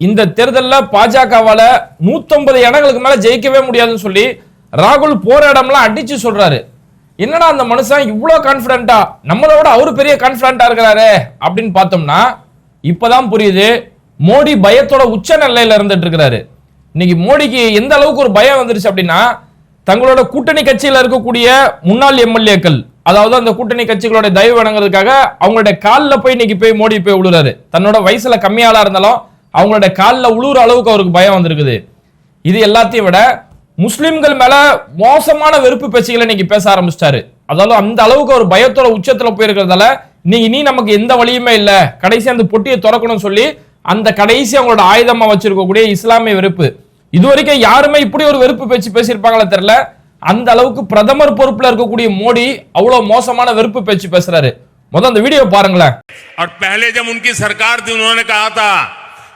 இந்த தேர்தலில் பாஜகவால 150 இடங்களுக்கு மேல ஜெயிக்கவே முடியாதுன்னு சொல்லி ராகுல் போராடம்லாம் அடிச்சு சொல்றாரு. என்னடா அந்த மனுஷன் இவ்வளோ கான்பிடண்டா நம்மளோட அவரு பெரிய கான்பிடண்டா இருக்கிறாரு அப்படின்னு பார்த்தோம்னா இப்பதான் புரியுது மோடி பயத்தோட உச்ச நிலையில இருந்துட்டு இருக்கிறாரு. இன்னைக்கு மோடிக்கு எந்த அளவுக்கு ஒரு பயம் வந்துருச்சு அப்படின்னா தங்களோட கூட்டணி கட்சியில இருக்கக்கூடிய முன்னாள் எம்எல்ஏக்கள் அதாவது அந்த கூட்டணி கட்சிகளோட தயவு வணங்குறதுக்காக அவங்களுடைய காலில் போய் இன்னைக்கு போய் மோடி போய் விழுறாரு தன்னோட வயசுல கம்மியாளா இருந்தாலும் அவங்களோட காலில் உழுவுற அளவுக்கு அவருக்கு பயம் வந்திருக்குது. இது எல்லாத்தையும் விட முஸ்லிம்கள் மேல மோசமான வெறுப்பு பேச்சுகளை இன்னைக்கு பேச ஆரம்பிச்சிட்டாரு. அதாவது அந்த அளவுக்கு ஒரு பயத்தோட உச்சத்துல போயிருக்கிறதால இன்னைக்கு நீ நமக்கு எந்த வழியுமே இல்லை. கடைசி அந்த பொட்டியை திறக்கணும்னு சொல்லி அந்த கடைசி அவங்களோட ஆயுதமா வச்சிருக்கக்கூடிய இஸ்லாமிய வெறுப்பு. இது வரைக்கும் யாருமே இப்படி ஒரு வெறுப்பு பேச்சு பேசியிருப்பாங்களா தெரியல. அந்த அளவுக்கு பிரதமர் பொறுப்புல இருக்கக்கூடிய மோடி அவ்வளவு மோசமான வெறுப்பு பேச்சு பேசுறாரு. முதல் அந்த வீடியோ பாருங்களேன்.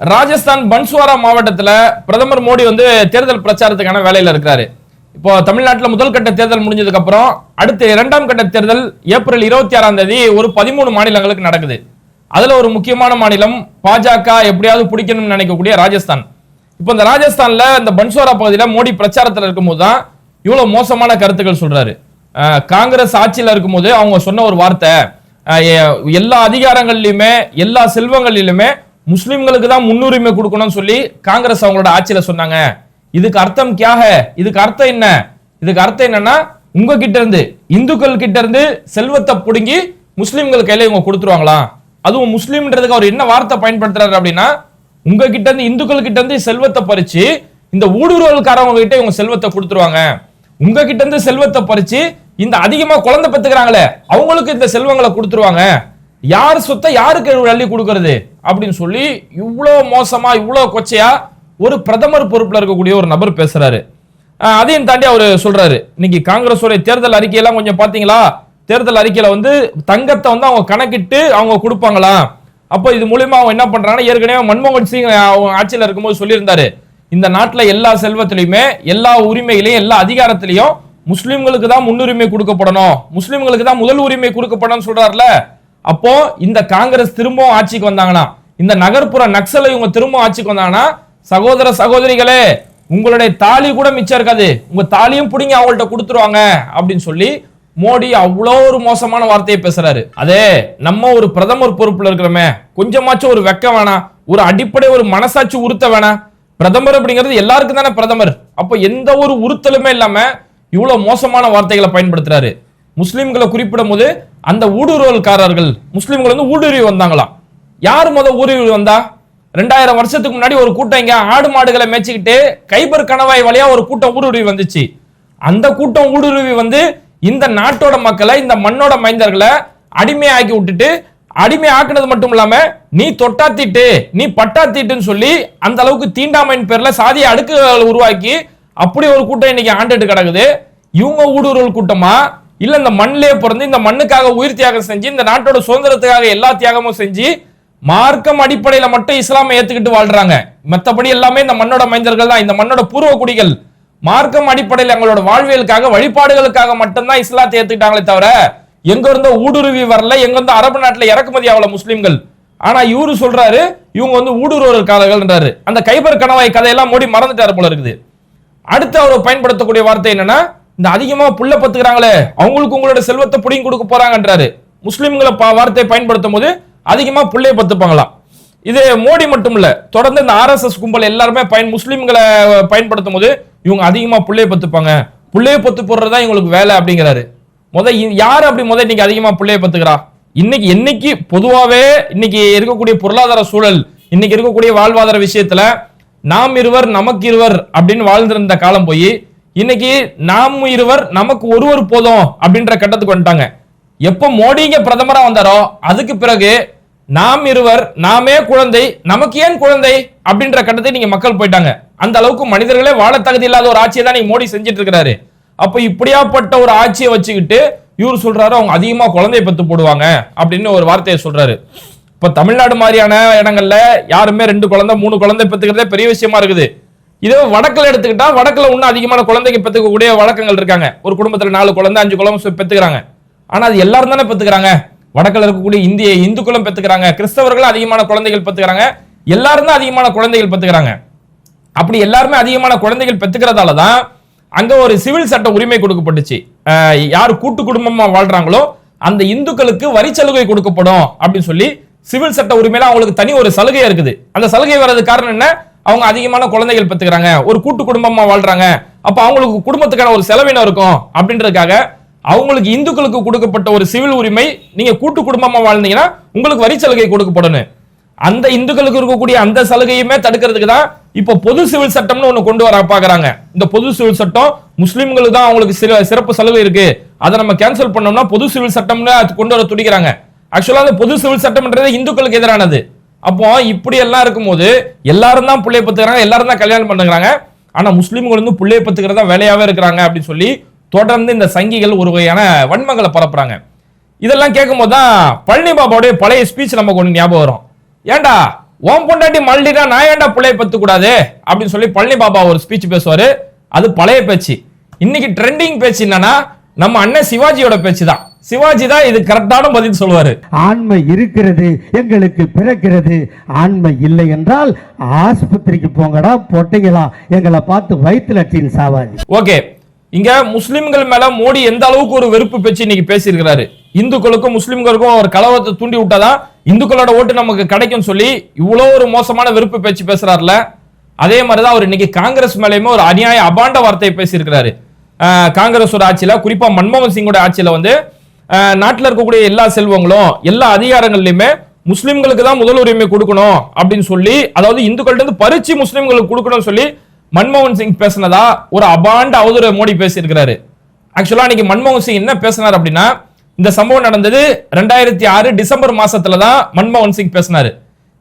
ராஜஸ்தான் பன்ஸ்வாரா மாவட்டத்தில் பிரதமர் மோடி வந்து தேர்தல் பிரச்சாரத்துக்கான வேலையில் இருக்கிறாரு. இப்போ தமிழ்நாட்டில் முதல் கட்ட தேர்தல் முடிஞ்சதுக்கு அப்புறம் அடுத்த இரண்டாம் கட்ட தேர்தல் ஏப்ரல் இருபத்தி ஆறாம் தேதி ஒரு பதிமூணு மாநிலங்களுக்கு நடக்குது. அதுல ஒரு முக்கியமான மாநிலம் பாஜக எப்படியாவது பிடிக்கணும்னு நினைக்கக்கூடிய ராஜஸ்தான். இப்போ இந்த ராஜஸ்தான்ல இந்த பன்ஸ்வாரா பகுதியில் மோடி பிரச்சாரத்தில் இருக்கும்போது தான் இவ்வளோ மோசமான கருத்துக்கள் சொல்றாரு. காங்கிரஸ் ஆட்சியில் இருக்கும்போது அவங்க சொன்ன ஒரு வார்த்தை எல்லா அதிகாரங்கள்லையுமே எல்லா செல்வங்களிலுமே முஸ்லிம்களுக்கு தான் முன்னுரிமை கொடுக்கணும்னு சொல்லி காங்கிரஸ் அவங்களோட ஆட்சியில சொன்னாங்க. இதுக்கு அர்த்தம் கியாக? இதுக்கு அர்த்தம் என்ன? இதுக்கு அர்த்தம் என்னன்னா உங்ககிட்ட இருந்து இந்துக்கள் கிட்ட இருந்து செல்வத்தை பிடுங்கி முஸ்லிம்கள் கையில இவங்க கொடுத்துருவாங்களாம் அதுவும் முஸ்லீம்ன்றதுக்கு அவர் என்ன வார்த்தை பயன்படுத்துறாரு அப்படின்னா உங்ககிட்ட இருந்து இந்துக்கள் கிட்ட இருந்து செல்வத்தை பறிச்சு இந்த ஊடுருவல்காரவங்க கிட்ட இவங்க செல்வத்தை கொடுத்துருவாங்க. உங்ககிட்ட இருந்து செல்வத்தை பறிச்சு இந்த அதிகமா குழந்தை பெத்துக்கிறாங்களே அவங்களுக்கு இந்த செல்வங்களை கொடுத்துருவாங்க. யார் சொத்தை யாருக்கு அள்ளி கொடுக்கறது? அப்படின்னு சொல்லி இவ்வளோ மோசமா இவ்வளோ கொச்சையா ஒரு பிரதமர் பொறுப்பில் இருக்கக்கூடிய ஒரு நபர் பேசுறாரு. அதையும் தாண்டி அவர் சொல்றாரு. இன்னைக்கு காங்கிரஸோட தேர்தல் அறிக்கையெல்லாம் கொஞ்சம் பாத்தீங்களா தேர்தல் அறிக்கையில வந்து தங்கத்தை வந்து அவங்க கணக்கிட்டு அவங்க கொடுப்பாங்களாம் அப்போ இது மூலியமா அவங்க என்ன பண்றாங்கன்னா ஏற்கனவே மன்மோகன் சிங் அவங்க ஆட்சியில் இருக்கும்போது சொல்லியிருந்தாரு. இந்த நாட்டில் எல்லா செல்வத்திலையுமே எல்லா உரிமைகளையும் எல்லா அதிகாரத்திலையும் முஸ்லீம்களுக்கு தான் முன்னுரிமை கொடுக்கப்படணும். முஸ்லீம்களுக்கு தான் முதல் உரிமை கொடுக்கப்படணும்னு சொல்றாருல. அப்போ இந்த காங்கிரஸ் திரும்பவும் ஆட்சிக்கு வந்தாங்கன்னா இந்த நகர்ப்புற நக்சலை இவங்க திரும்பவும் ஆட்சிக்கு வந்தாங்கன்னா சகோதர சகோதரிகளே உங்களுடைய தாலி கூட மிச்சம் இருக்காது. உங்க தாலியும் பிடிங்க அவங்கள்ட்ட கொடுத்துருவாங்க அப்படின்னு சொல்லி மோடி அவ்வளோ ஒரு மோசமான வார்த்தையை பேசுறாரு. அதே நம்ம ஒரு பிரதமர் பொறுப்புல இருக்கிறோமே கொஞ்சமாச்சும் ஒரு வெக்க வேணாம் ஒரு அடிப்படை ஒரு மனசாட்சி உறுத்த வேணாம் பிரதமர் அப்படிங்கிறது எல்லாருக்கும் தானே பிரதமர். அப்போ எந்த ஒரு உறுத்தலுமே இல்லாம இவ்வளோ மோசமான வார்த்தைகளை பயன்படுத்துறாரு. முஸ்லிம்களை குறிப்பிடும் போது அந்த ஊடுருவல்காரர்கள் முஸ்லிம்கள் வந்து ஊடுருவி வந்தாங்களாம். யார் முத ஊடுருவி வந்தா? ரெண்டாயிரம் வருஷத்துக்கு முன்னாடி ஒரு கூட்டம் இங்க ஆடு மாடுகளை மேய்ச்சிக்கிட்டு கைபர் கணவாய் வழியா ஒரு கூட்டம் ஊடுருவி வந்துச்சு. அந்த கூட்டம் ஊடுருவி வந்து இந்த நாட்டோட மக்களை இந்த மண்ணோட மைந்தர்களை அடிமையாக்கி விட்டுட்டு அடிமை ஆக்குனது மட்டும் இல்லாம நீ தொட்டாத்திட்டு நீ பட்டாத்திட்டுன்னு சொல்லி அந்த அளவுக்கு தீண்டாமையின் பேர்ல சாதிய அடுக்குகளை உருவாக்கி அப்படி ஒரு கூட்டம் இன்னைக்கு ஆண்டுட்டு கிடக்குது. இவங்க ஊடுருவல் கூட்டமா? இல்ல இந்த மண்ணிலே பிறந்து இந்த மண்ணுக்காக உயிர் தியாகம் செஞ்சு இந்த நாட்டோட சுதந்திரத்துக்காக எல்லா தியாகமும் செஞ்சு மார்க்கம் அடிப்படையில மட்டும் இஸ்லாமை ஏத்துக்கிட்டு வாழ்றாங்க. மத்தபடி எல்லாமே இந்த மண்ணோட மைந்தர்கள் தான் இந்த மண்ணோட பூர்வ குடிகள். மார்க்கம் அடிப்படையில் எங்களோட வாழ்வியலுக்காக வழிபாடுகளுக்காக மட்டும்தான் இஸ்லாத்தை ஏத்துக்கிட்டாங்களே தவிர எங்க இருந்தோ ஊடுருவி வரல எங்க இருந்தோ அரபு நாட்டுல இறக்குமதி ஆகல முஸ்லிம்கள். ஆனா இவரு சொல்றாரு இவங்க வந்து ஊடுருவல்காரர்கள்ன்றாரு அந்த கைபர் கணவாய் கதையெல்லாம் மோடி மறந்துட்டாரு போல இருக்குது. அடுத்து அவர் பயன்படுத்தக்கூடிய வார்த்தை என்னன்னா இந்த அதிகமா புள்ள பத்துக்கிறாங்களே அவங்களுக்கு உங்களோட செல்வத்தை புடிங்கி கொடுக்க போறாங்கன்றாரு. முஸ்லிம்களை பா- வார்த்தையை பயன்படுத்தும் போது அதிகமா புள்ளைய பத்துப்பாங்களாம். இது மோடி மட்டும் இல்ல தொடர்ந்து இந்த ஆர்எஸ்எஸ் கும்பல் எல்லாருமே பயன் முஸ்லிம்களை பயன்படுத்தும் போது இவங்க அதிகமா புள்ளைய பத்துப்பாங்க. புள்ளைய பத்து போடுறதா இவங்களுக்கு வேலை அப்படிங்கிறாரு. முத யார் அப்படி முத இன்னைக்கு அதிகமா புள்ளைய பத்துக்கிறா? இன்னைக்கு என்னைக்கு பொதுவாவே இன்னைக்கு இருக்கக்கூடிய பொருளாதார சூழல் இன்னைக்கு இருக்கக்கூடிய வாழ்வாதார விஷயத்துல நாம் இருவர் நமக்கு இருவர் அப்படின்னு வாழ்ந்திருந்த காலம் போய் இன்னைக்கு நாம் இருவர் நமக்கு ஒருவர் போதும் அப்படின்ற கட்டத்துக்கு வந்துட்டாங்க. எப்போ மோடிங்க பிரதமரா வந்தாரோ அதுக்கு பிறகு நாம் இருவர் நாமே குழந்தை நமக்கு ஏன் குழந்தை அப்படின்ற கட்டத்தை நீங்க மக்கள் போயிட்டாங்க. அந்த அளவுக்கு மனிதர்களே வாழ தகுதி இல்லாத ஒரு ஆட்சியை தான் நீங்க மோடி செஞ்சுட்டு இருக்கிறாரு அப்ப இப்படியாப்பட்ட ஒரு ஆட்சியை வச்சுக்கிட்டு இவர் சொல்றாரு அவங்க அதிகமா குழந்தை பத்து போடுவாங்க அப்படின்னு ஒரு வார்த்தையை சொல்றாரு. இப்ப தமிழ்நாடு மாதிரியான இடங்கள்ல யாருமே ரெண்டு குழந்தை மூணு குழந்தை பெற்றுக்கிறதே பெரிய விஷயமா இருக்குது. இதே வடக்கில் எடுத்துக்கிட்டா வடக்கில் இன்னும் அதிகமான குழந்தைங்க பெற்றுக்கக்கூடிய வழக்கங்கள் இருக்காங்க. ஒரு குடும்பத்தில் நாலு குழந்தை அஞ்சு குழந்தை பெற்றுக்கிறாங்க ஆனால் அது எல்லாரும் தானே பெற்றுக்கிறாங்க வடக்கில் இருக்கக்கூடிய இந்திய இந்துக்களும் பெற்றுக்கிறாங்க கிறிஸ்தவர்களும் அதிகமான குழந்தைகள் பெற்றுக்கிறாங்க எல்லாரும் தான் அதிகமான குழந்தைகள் பெற்றுக்கிறாங்க அப்படி எல்லாருமே அதிகமான குழந்தைகள் பெற்றுக்கிறதால தான் அங்கே ஒரு சிவில் சட்ட உரிமை கொடுக்கப்பட்டுச்சு. யார் கூட்டு குடும்பமாக வாழ்றாங்களோ அந்த இந்துக்களுக்கு வரி சலுகை கொடுக்கப்படும் அப்படின்னு சொல்லி சிவில் சட்ட உரிமையில அவங்களுக்கு தனி ஒரு சலுகை இருக்குது. அந்த சலுகை வர்றது காரணம் என்ன? அவங்க அதிகமான குழந்தைகள் பெற்றுக்கிறாங்க ஒரு கூட்டு குடும்பமா வாழ்றாங்க அப்ப அவங்களுக்கு குடும்பத்துக்கான ஒரு செலவினம் இருக்கும்? அப்படின்றதுக்காக அவங்களுக்கு இந்துக்களுக்கு கொடுக்கப்பட்ட ஒரு சிவில் உரிமை நீங்க கூட்டு குடும்பமா வாழ்ந்தீங்கன்னா உங்களுக்கு வரி சலுகை கொடுக்கப்படணும். அந்த இந்துக்களுக்கு இருக்கக்கூடிய அந்த சலுகையுமே தடுக்கிறதுக்கு தான் இப்போ பொது சிவில் சட்டம்னு ஒண்ணு கொண்டு வர பாக்குறாங்க இந்த பொது சிவில் சட்டம் முஸ்லிம்களுக்கு தான் அவங்களுக்கு சில சிறப்பு சலுகை இருக்கு. அதை நம்ம கேன்சல் பண்ணோம்னா பொது சிவில் சட்டம்னு அது கொண்டு வர துடிக்கிறாங்க. ஆக்சுவலா அந்த பொது சிவில் சட்டம்ன்றது இந்துக்களுக்கு எதிரானது. அப்போ இப்படி எல்லாம் இருக்கும்போது எல்லாரும் தான் பிள்ளைய பத்துக்கிறாங்க எல்லாரும் தான் கல்யாணம் பண்ணுகிறாங்க ஆனா முஸ்லீம்கள் வந்து பிள்ளைய பத்துக்கிறதா வேலையாவே இருக்கிறாங்க அப்படின்னு சொல்லி தொடர்ந்து இந்த சங்கிகள் ஒரு வகையான வன்மங்களை பரப்புறாங்க. இதெல்லாம் கேட்கும்போது தான் பழனி பாபாவுடைய பழைய ஸ்பீச் நமக்கு ஒன்று ஞாபகம் வரும். ஏண்டா ஓம் பொண்டாட்டி மல்லிடா நான் ஏன்டா பிள்ளைய பத்து கூடாது அப்படின்னு சொல்லி பழனி பாபா ஒரு ஸ்பீச் பேசுவாரு. அது பழைய பேச்சு. இன்னைக்கு ட்ரெண்டிங் பேச்சு என்னன்னா நம்ம அண்ணன் சிவாஜியோட பேச்சு தான் சிவாஜி தான் இது கரெக்டான பதில் சொல்லுவாரு. ஆண்மை இருக்கிறது எங்களுக்கு பிறக்கிறது. ஆண்மை இல்லை என்றால் ஆஸ்பத்திரிக்கு போங்கடா பொட்டைங்களா? எங்களை பார்த்து வயிற்றுல லட்சின்னு சாவாதி. ஓகே. இங்க முஸ்லிம்கள் மேல மோடி எந்த அளவுக்கு ஒரு வெறுப்பு பேச்சு இன்னைக்கு பேசியிருக்கிறாரு? இந்துக்களுக்கும் முஸ்லிம்களுக்கும் ஒரு கலவரத்தை தூண்டி விட்டாதான் இந்துக்களோட ஓட்டு நமக்கு கிடைக்கும் சொல்லி இவ்வளவு ஒரு மோசமான வெறுப்பு பேச்சு பேசுறாருல? அதே மாதிரிதான் அவர் இன்னைக்கு காங்கிரஸ் மேலயுமே ஒரு அநியாய அபாண்ட வார்த்தையை பேசியிருக்கிறாரு. காங்கிரஸோட ஆட்சியில குறிப்பா மன்மோகன் சிங்கோட ஆட்சியில வந்து நாட்டில் இருக்கக்கூடிய எல்லா செல்வங்களும் எல்லா அதிகாரங்கள்லையுமே முஸ்லிம்களுக்கு தான் முதல் உரிமை கொடுக்கணும் அப்படின்னு சொல்லி அதாவது இந்துக்கள்ட்ட இருந்து பறிச்சு முஸ்லிம்களுக்கு கொடுக்கணும்னு சொல்லி மன்மோகன் சிங் பேசினதா ஒரு அபாண்ட அவதூற மோடி பேசியிருக்கிறாரு. ஆக்சுவலா அன்னைக்கு மன்மோகன் சிங் என்ன பேசினார் அப்படின்னா இந்த சம்பவம் நடந்தது ரெண்டாயிரத்தி ஆறு டிசம்பர் மாசத்துல தான் மன்மோகன் சிங் பேசினாரு.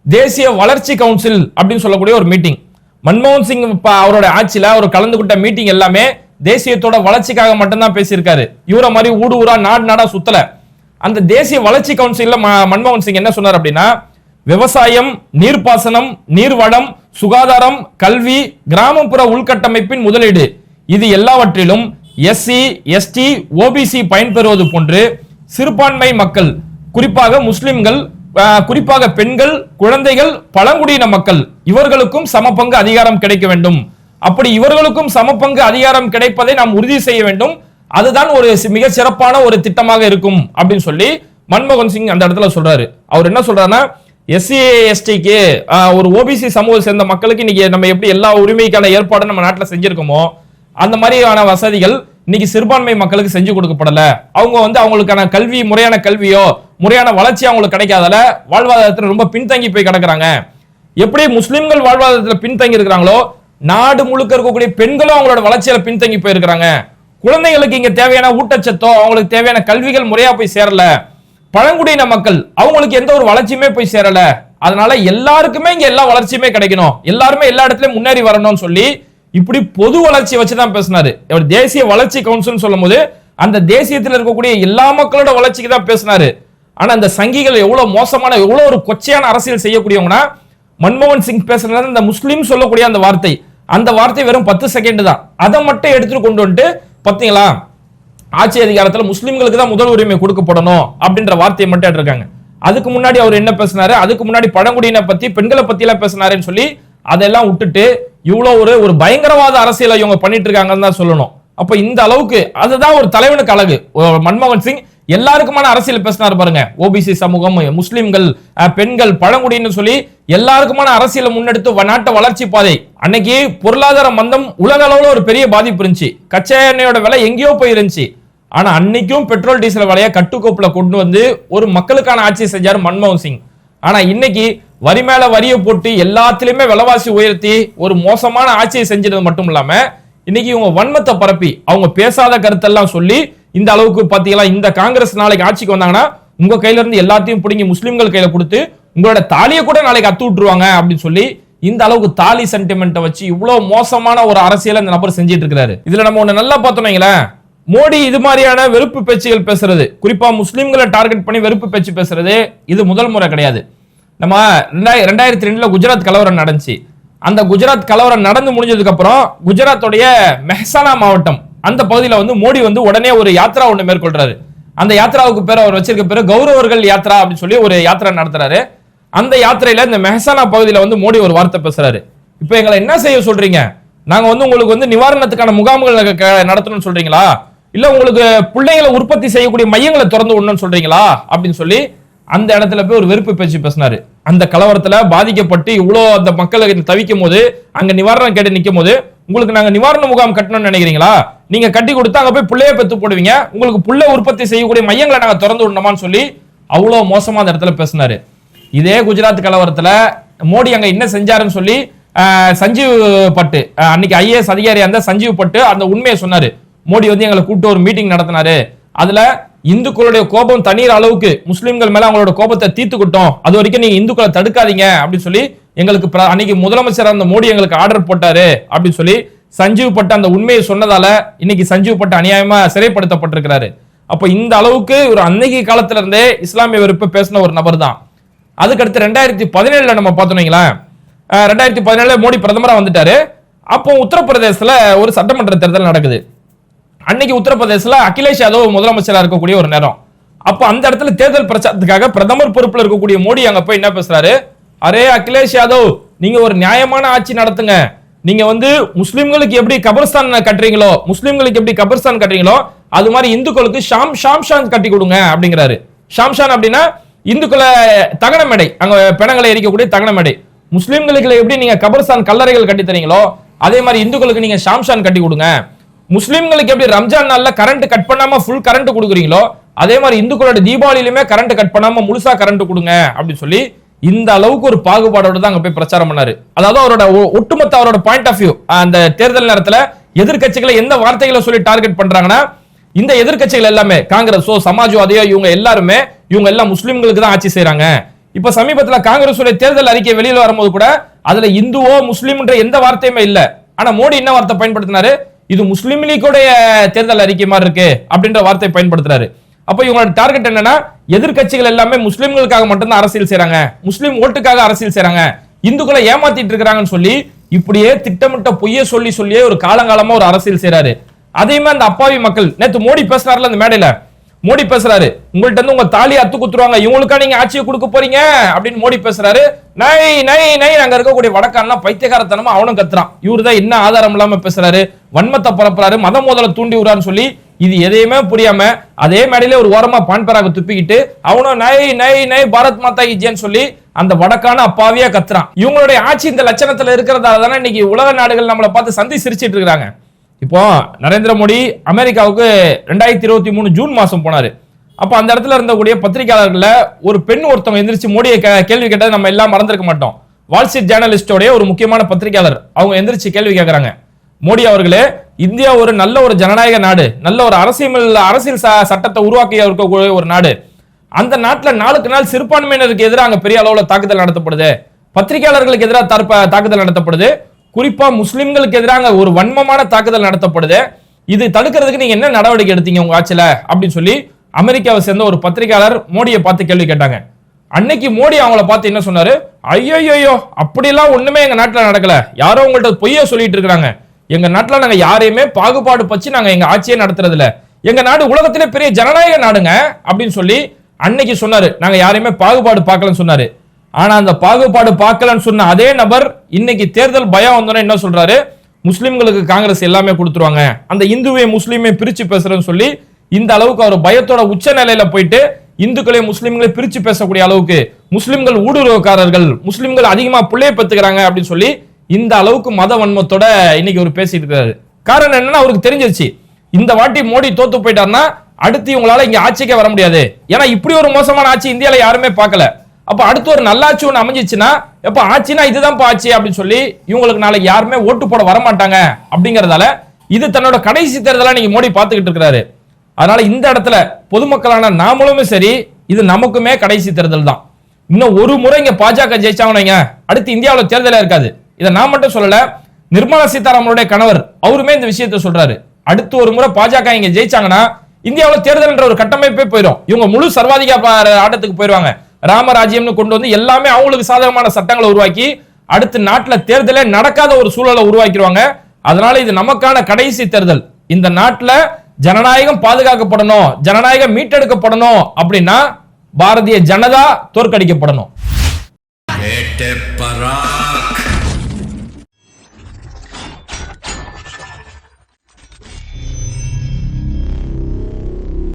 தேசிய வளர்ச்சி கவுன்சில் அப்படின்னு சொல்லக்கூடிய ஒரு மீட்டிங். மன்மோகன் சிங் அவரோட ஆட்சியில அவர் கலந்துகிட்ட மீட்டிங் எல்லாமே தேசியத்தோட வளர்ச்சிக்காக மட்டும்தான் பேசியிருக்காரு. இவரை மாதிரி ஊடு ஊரா நாடு நாடா சுத்தல. அந்த தேசிய வளர்ச்சி கவுன்சிலில் ம- மன்மோகன் சிங் என்ன சொன்னார் அப்படின்னா விவசாயம் நீர்ப்பாசனம் நீர்வளம் சுகாதாரம் கல்வி கிராமப்புற உள்கட்டமைப்பின் முதலீடு. இது எல்லாவற்றிலும் எஸ்சி எஸ்டி ஓபிசி பயன்பெறுவது போன்று சிறுபான்மை மக்கள் குறிப்பாக முஸ்லிம்கள் குறிப்பாக பெண்கள் குழந்தைகள் பழங்குடியின மக்கள் இவர்களுக்கும் சம பங்கு அதிகாரம் கிடைக்க வேண்டும். அப்படி இவர்களுக்கும் சமபங்கு அதிகாரம் கிடைப்பதை நாம் உறுதி செய்ய வேண்டும். அதுதான் ஒரு மிக சிறப்பான ஒரு திட்டமாக இருக்கும் அப்படின்னு சொல்லி மன்மோகன் சிங் அந்த இடத்துல சொல்றாரு. அவர் என்ன சொல்றாருன்னா எஸ்சி எஸ்டிக்கு ஒரு ஓபிசி சமூகம் சேர்ந்த மக்களுக்கு இன்னைக்கு நம்ம எப்படி எல்லா உரிமைக்கான ஏற்பாடு நம்ம நாட்டில் செஞ்சிருக்கோமோ அந்த மாதிரியான வசதிகள் இன்னைக்கு சிறுபான்மை மக்களுக்கு செஞ்சு கொடுக்கப்படல. அவங்க வந்து அவங்களுக்கான கல்வி முறையான கல்வியோ முறையான வளர்ச்சி அவங்களுக்கு கிடைக்காதால வாழ்வாதாரத்தில் ரொம்ப பின்தங்கி போய் கிடக்குறாங்க. எப்படி முஸ்லிம்கள் வாழ்வாதாரத்தில் பின்தங்கி இருக்கிறாங்களோ நாடு முழுக்க இருக்கக்கூடிய பெண்களும் அவங்களோட வளர்ச்சியில பின்தங்கி போயிருக்கிறாங்க. குழந்தைகளுக்கு இங்க தேவையான ஊட்டச்சத்தோ அவங்களுக்கு தேவையான கல்விகள் முறையா போய் சேரல. பழங்குடியின மக்கள் அவங்களுக்கு எந்த ஒரு வளர்ச்சியுமே போய் சேரல. அதனால எல்லாருக்குமே இங்க எல்லா வளர்ச்சியுமே கிடைக்கணும். எல்லாருமே எல்லா இடத்துலயும் முன்னேறி வரணும்னு சொல்லி இப்படி பொது வளர்ச்சியை வச்சு தான் பேசினாரு. இவர் தேசிய வளர்ச்சி கவுன்சில் சொல்லும் போது அந்த தேசியத்தில் இருக்கக்கூடிய எல்லா மக்களோட வளர்ச்சிக்கு தான் பேசினாரு. ஆனா அந்த சங்கிகள் எவ்வளவு மோசமான எவ்வளவு ஒரு கொச்சையான அரசியல் செய்யக்கூடியவங்கன்னா மன்மோகன் சிங் பேசுறது இந்த முஸ்லீம் சொல்லக்கூடிய அந்த வார்த்தை. அந்த வார்த்தை வெறும் பத்து செகண்ட் தான். அதை மட்டும் எடுத்துட்டு கொண்டு வந்துட்டு பார்த்தீங்களா ஆட்சி அதிகாரத்தில் முஸ்லீம்களுக்கு தான் முதல் உரிமை கொடுக்கப்படணும் அப்படின்ற வார்த்தையை மட்டும் எடுத்திருக்காங்க. அதுக்கு முன்னாடி அவர் என்ன பேசினாரு? அதுக்கு முன்னாடி பழங்குடியினை பத்தி பெண்களை பத்தி எல்லாம் பேசினாருன்னு சொல்லி அதெல்லாம் விட்டுட்டு இவ்வளோ ஒரு ஒரு பயங்கரவாத அரசியலை இவங்க பண்ணிட்டு இருக்காங்கன்னு தான் சொல்லணும். அப்ப இந்த அளவுக்கு அதுதான் ஒரு தலைவனுக்கு அழகு. மன்மோகன் சிங் எல்லாருக்குமான அரசியல் பேசினார் பாருங்க. ஓபிசி சமூகம் முஸ்லிம்கள் பெண்கள் பழங்குடின்னு சொல்லி எல்லாருக்குமான அரசியலை முன்னெடுத்து வ- நாட்டை வளர்ச்சி பாதை. அன்னைக்கு பொருளாதார மந்தம் உலக அளவுல ஒரு பெரிய பாதிப்பு இருந்துச்சு. கச்சா எண்ணெயோட விலை எங்கேயோ போயிருந்துச்சு. ஆனா அன்னைக்கும் பெட்ரோல் டீசல் விலையை கட்டுக்கோப்புல கொண்டு வந்து ஒரு மக்களுக்கான ஆட்சி செஞ்சார் மன்மோகன் சிங். ஆனா இன்னைக்கு வரி மேல வரியை போட்டு எல்லாத்திலுமே விலைவாசி உயர்த்தி ஒரு மோசமான ஆட்சியை செஞ்சது மட்டும் இல்லாம இன்னைக்கு இவங்க வன்மத்தை பரப்பி அவங்க பேசாத கருத்தெல்லாம் சொல்லி இந்த அளவுக்கு பாத்தீங்களா இந்த காங்கிரஸ் நாளைக்கு ஆட்சிக்கு வந்தாங்கன்னா உங்க கையில இருந்து எல்லாத்தையும் பிடுங்கி முஸ்லிம்கள் கையில கொடுத்து உங்களோட தாலியை கூட நாளைக்கு அத்து விட்டுருவாங்க அப்படின்னு சொல்லி இந்த அளவுக்கு தாலி சென்டிமெண்ட்டை வச்சு இவ்வளவு மோசமான ஒரு அரசியலை இந்த நபர் செஞ்சிட்டு இருக்கிறாரு. இதுல நம்ம ஒண்ணு நல்லா பார்த்தோம்ங்களேன் மோடி இது மாதிரியான வெறுப்பு பேச்சுகள் பேசுறது குறிப்பா முஸ்லிம்களை டார்கெட் பண்ணி வெறுப்பு பேச்சு பேசுறது இது முதல் முறை கிடையாது. நம்ம ரெண்டாயிர- ரெண்டாயிரத்தி ரெண்டுல குஜராத் கலவரம் நடந்துச்சு. அந்த குஜராத் கலவரம் நடந்து முடிஞ்சதுக்கு அப்புறம் குஜராத்தோடைய மெஹசானா மாவட்டம் அந்த பகுதியில் வந்து மோடி வந்து உடனே ஒரு யாத்ரா ஒன்று மேற்கொள்றாரு. அந்த யாத்ராவுக்கு பேர் அவர் வச்சிருக்க பேர் கௌரவர்கள் யாத்ரா அப்படின்னு சொல்லி ஒரு யாத்திரா நடத்துறாரு. அந்த யாத்திரையில இந்த மெஹசானா பகுதியில் வந்து மோடி ஒரு வார்த்தை பேசுறாரு. இப்போ எங்களை என்ன செய்ய சொல்றீங்க? நாங்க வந்து உங்களுக்கு வந்து நிவாரணத்துக்கான முகாம்கள் க- நடத்தணும்னு சொல்றீங்களா? இல்ல உங்களுக்கு பிள்ளைகளை உற்பத்தி செய்யக்கூடிய மையங்களை திறந்து விடணும்னு சொல்றீங்களா? அப்படின்னு சொல்லி அந்த இடத்துல போய் ஒரு வெறுப்பு பேச்சு பேசினாரு. அந்த கலவரத்துல பாதிக்கப்பட்டு இவ்வளோ அந்த மக்களை தவிக்கும் போது அங்க நிவாரணம் கேட்டு நிற்கும் போது உங்களுக்கு நாங்க நிவாரண முகாம் கட்டணும்னு நினைக்கிறீங்களா? நீங்க கட்டி கொடுத்து அங்க போய் பிள்ளைய பெத்து போடுவீங்க. உங்களுக்கு புள்ள உற்பத்தி செய்யக்கூடிய மையங்களை நாங்க திறந்து விடணுமான்னு சொல்லி அவ்வளோ மோசமா அந்த இடத்துல பேசினாரு. இதே குஜராத் கலவரத்துல மோடி அங்க என்ன செஞ்சாருன்னு சொல்லி சஞ்சீவ் பட்டு அன்னைக்கு ஐஏஎஸ் அதிகாரியா இருந்த சஞ்சீவ் பட்டு அந்த உண்மையை சொன்னாரு. மோடி வந்து எங்களை கூப்பிட்டு ஒரு மீட்டிங் நடத்தினாரு. அதுல இந்துக்களுடைய கோபம் தண்ணீர் அளவுக்கு முஸ்லிம்கள் மேல அவங்களோட கோபத்தை தீர்த்துக்கிட்டோம். அது வரைக்கும் நீங்க இந்துக்களை தடுக்காதீங்க அப்படின்னு சொல்லி எங்களுக்கு அன்னைக்கு முதலமைச்சர் அந்த மோடி எங்களுக்கு ஆர்டர் போட்டாரு அப்படின்னு சொல்லி சஞ்சீவ் பட் அந்த உண்மையை சொன்னதால இன்னைக்கு சஞ்சீவ் பட் அநியாயமா சிறைப்படுத்தப்பட்டிருக்கிறாரு. அப்ப இந்த அளவுக்கு ஒரு அன்னைக்கு காலத்துல இருந்தே இஸ்லாமிய வெறுப்பு பேசின ஒரு நபர் தான் அதுக்கடுத்து ரெண்டாயிரத்தி பதினேழுல நம்ம பார்த்தோன்னிங்களேன் ரெண்டாயிரத்தி பதினேழுல மோடி பிரதமரா வந்துட்டாரு. அப்போ உத்தரப்பிரதேசத்துல ஒரு சட்டமன்ற தேர்தல் நடக்குது. அன்னைக்கு உத்தரப்பிரதேசத்துல அகிலேஷ் யாதவ் முதலமைச்சரா இருக்கக்கூடிய ஒரு நேரம். அப்போ அந்த இடத்துல தேர்தல் பிரச்சாரத்துக்காக பிரதமர் பொறுப்புல இருக்கக்கூடிய மோடி அங்க போய் என்ன பேசுறாரு? அரே அகிலேஷ் யாதவ் நீங்க ஒரு நியாயமான ஆட்சி நடத்துங்க. நீங்க வந்து முஸ்லிம்களுக்கு எப்படி கபர்ஸ்தான் கட்டுறீங்களோ முஸ்லிம்களுக்கு எப்படி கபர்ஸ்தான் கட்டுறீங்களோ அது மாதிரி இந்துக்களுக்கு ஷாம் ஷாம்ஷான் கட்டி கொடுங்க அப்படிங்கிறாரு. ஷாம்ஷான் அப்படின்னா இந்துக்களை தகன மேடை அங்க பிணங்களை எரிக்கக்கூடிய தகன மேடை முஸ்லிம்களுக்கு எப்படி நீங்க கபர்ஸ்தான் கல்லறைகள் கட்டி தரீங்களோ அதே மாதிரி இந்துக்களுக்கு நீங்க ஷாம்ஷான் கட்டி கொடுங்க. முஸ்லிம்களுக்கு எப்படி ரம்ஜான் நாள்ல கரண்ட் கட் பண்ணாம ஃபுல் கரண்ட் கொடுக்குறீங்களோ அதே மாதிரி இந்துக்களோட தீபாவளியிலுமே கரண்ட் கட் பண்ணாம முழுசா கரண்ட் கொடுங்க அப்படின்னு சொல்லி இந்த அளவுக்கு ஒரு பாகுபாடோட தான் அங்க போய் பிரச்சாரம் பண்ணாரு. அதாவது அவரோட ஒட்டுமொத்த அவரோட பாயிண்ட் ஆஃப் வியூ அந்த தேர்தல் நேரத்துல எதிர்க்கட்சிகளை எந்த வார்த்தைகளை சொல்லி டார்கெட் பண்றாங்கன்னா இந்த எதிர்க்கட்சிகள் எல்லாமே காங்கிரஸோ சமாஜ்வாதியோ இவங்க எல்லாருமே இவங்க எல்லாம் முஸ்லீம்களுக்கு தான் ஆட்சி செய்யறாங்க இப்ப சமீபத்துல காங்கிரஸோட தேர்தல் அறிக்கை வெளியில வரும்போது கூட அதுல இந்துவோ முஸ்லீம்ன்ற எந்த வார்த்தையுமே இல்ல. ஆனா மோடி என்ன வார்த்தை பயன்படுத்தினாரு? இது முஸ்லீம் லீக்குடைய தேர்தல் அறிக்கை மாதிரி இருக்கு அப்படின்ற வார்த்தை பயன்படுத்துறாரு. அப்ப இவங்களோட டார்கெட் என்னன்னா எதிர்க்கட்சிகள் எல்லாமே முஸ்லீம்களுக்காக மட்டும்தான் அரசியல் செய்யறாங்க முஸ்லீம் ஓட்டுக்காக அரசியல் செய்யறாங்க இந்துக்களை ஏமாத்திட்டு இருக்கிறாங்கன்னு சொல்லி இப்படியே திட்டமிட்ட பொய்ய சொல்லி சொல்லியே ஒரு காலங்காலமா ஒரு அரசியல் செய்யறாரு அதையுமே அந்த அப்பாவி மக்கள் நேத்து மோடி பேசுறாருல அந்த மேடையில. மோடி பேசுறாரு உங்கள்ட்ட இருந்து உங்க தாலி அத்து குத்துருவாங்க இவங்களுக்கா நீங்க ஆட்சியை கொடுக்க போறீங்க? அப்படின்னு மோடி பேசுறாரு. நை நை நை அங்க இருக்கக்கூடிய வடக்கான்லாம் பைத்தியகாரத்தனமா அவனும் கத்துறான். இவரு தான் என்ன ஆதாரம் இல்லாம பேசுறாரு? வன்மத்தை பரப்புறாரு மத மோதலை தூண்டி விடுறான்னு சொல்லி இது எதையுமே புரியாம அதே மேடையில ஒரு ஓரமா பான்பராக துப்பிக்கிட்டு அவனும் நை நை நை பாரத் மாதா கி சொல்லி அந்த வடக்கான அப்பாவியா கத்துறான். இவங்களுடைய ஆட்சி இந்த லட்சணத்துல இருக்கிறதால தானே இன்னைக்கு உலக நாடுகள் நம்மளை பார்த்து சந்தி சிரிச்சிட்டு இருக்கிறாங்க. இப்போ நரேந்திர மோடி அமெரிக்காவுக்கு ரெண்டாயிரத்தி இருபத்தி மூணு ஜூன் மாசம் போனாரு. அப்ப அந்த இடத்துல இருந்தக்கூடிய பத்திரிகையாளர்கள ஒரு பெண் ஒருத்தவங்க எந்திரிச்சு மோடியை கேள்வி கேட்டதை நம்ம எல்லாம் மறந்திருக்க மாட்டோம். வால்ஸ்ட்ரீட் ஜேர்னலிஸ்டோடைய ஒரு முக்கியமான பத்திரிகையாளர் அவங்க எந்திரிச்சு கேள்வி கேட்கறாங்க மோடி அவர்களே இந்தியா ஒரு நல்ல ஒரு ஜனநாயக நாடு நல்ல ஒரு அரசியல் அரசியல் ச- சட்டத்தை உருவாக்கிய இருக்கக்கூடிய ஒரு நாடு. அந்த நாட்டில் நாளுக்கு நாள் சிறுபான்மையினருக்கு எதிராக அங்கே பெரிய அளவில் தாக்குதல் நடத்தப்படுது. பத்திரிகையாளர்களுக்கு எதிராக தற்ப தாக்குதல் நடத்தப்படுது. குறிப்பாக முஸ்லிம்களுக்கு எதிராக ஒரு வன்மமான தாக்குதல் நடத்தப்படுது. இது தடுக்கிறதுக்கு நீங்க என்ன நடவடிக்கை எடுத்தீங்க உங்க ஆட்சியில்? அப்படின்னு சொல்லி அமெரிக்காவை சேர்ந்த ஒரு பத்திரிகையாளர் மோடியை பார்த்து கேள்வி கேட்டாங்க. அன்னைக்கு மோடி அவங்கள பார்த்து என்ன சொன்னாரு? ஐயோ அப்படிலாம் ஒண்ணுமே எங்க நாட்டில் நடக்கல. யாரோ உங்கள்ட்ட பொய்ய சொல்லிட்டு இருக்கிறாங்க. எங்க நாட்டுல நாங்க யாரையுமே பாகுபாடு பச்சு நாங்க எங்க ஆட்சியை நடத்துறதில்ல. எங்க நாடு உலகத்திலே பெரிய ஜனநாயக நாடுங்க அப்படின்னு சொல்லி அன்னைக்கு சொன்னாரு. நாங்க யாரையுமே பாகுபாடு பார்க்கலன்னு சொன்னாரு. ஆனா அந்த பாகுபாடு பார்க்கலன்னு சொன்ன அதே நபர் இன்னைக்கு தேர்தல் பயம் வந்தோன்னே என்ன சொல்றாரு? முஸ்லிம்களுக்கு காங்கிரஸ் எல்லாமே கொடுத்துருவாங்க. அந்த இந்துவை முஸ்லீமே பிரிச்சு பேசுறேன்னு சொல்லி இந்த அளவுக்கு அவர் பயத்தோட உச்ச நிலையில போயிட்டு இந்துக்களையும் முஸ்லிம்களையும் பிரிச்சு பேசக்கூடிய அளவுக்கு முஸ்லிம்கள் ஊடுருவக்காரர்கள் முஸ்லிம்கள் அதிகமா பிள்ளைய பெற்றுக்கிறாங்க அப்படின்னு சொல்லி இந்த அளவுக்கு மத வன்மத்தோட இன்னைக்கு அவர் பேசிட்டு இருக்காரு. காரணம் என்னன்னா அவருக்கு தெரிஞ்சிருச்சு. இந்த வாட்டி மோடி தோத்து போயிட்டாருன்னா அடுத்து இவங்களால இங்க ஆட்சிக்கே வர முடியாது. ஏன்னா இப்படி ஒரு மோசமான ஆட்சி இந்தியாவில யாருமே பார்க்கல. அப்ப அடுத்து ஒரு நல்லாட்சி ஒன்று அமைஞ்சிச்சுன்னா எப்ப ஆட்சினா இதுதான் ஆட்சி அப்படின்னு சொல்லி இவங்களுக்கு நாளைக்கு யாருமே ஓட்டு போட வர மாட்டாங்க அப்படிங்கறதால இது தன்னோட கடைசி தேர்தலா நீங்க மோடி பார்த்துக்கிட்டு இருக்கிறாரு அதனால இந்த இடத்துல பொதுமக்களான நாமளுமே சரி இது நமக்குமே கடைசி தேர்தல் தான். இன்னும் ஒரு முறை இங்க பாஜக ஜெயிச்சாங்க அடுத்து இந்தியாவில் தேர்தலே இருக்காது. இதை நான் மட்டும் சொல்லல நிர்மலா சீதாராமனுடைய கணவர் அவருமே இந்த விஷயத்தை சொல்றாரு. அடுத்து ஒரு முறை பாஜக இங்க ஜெயிச்சாங்கன்னா இந்தியாவில் தேர்தல் என்ற ஒரு கட்டமைப்பே போயிடும். இவங்க முழு சர்வாதிகார ஆட்டத்துக்கு போயிடுவாங்க ராமராஜ்யம்னு கொண்டு வந்து எல்லாமே அவங்களுக்கு சாதகமான சட்டங்களை உருவாக்கி அடுத்து நாட்டில் தேர்தலே நடக்காத ஒரு சூழலை உருவாக்கிடுவாங்க. அதனால இது நமக்கான கடைசி தேர்தல். இந்த நாட்டில் ஜனநாயகம் பாதுகாக்கப்படணும் ஜனநாயகம் மீட்டெடுக்கப்படணும் அப்படின்னா பாரதிய ஜனதா தோற்கடிக்கப்படணும்.